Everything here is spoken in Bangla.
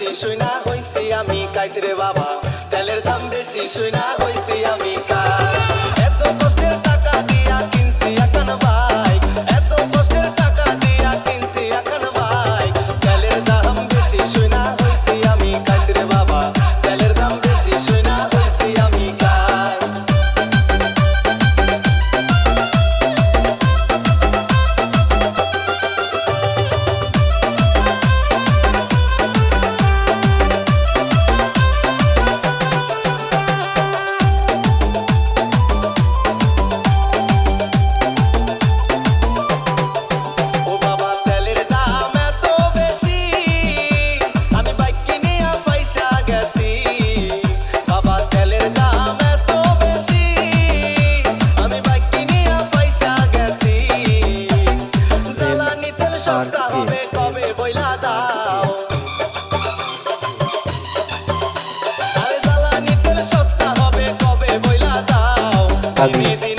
বেশি শুনা হইছি আমি কাইতরে বাবা। তেলের দাম বেশি শুনা হইছি আমি কাই I Amén.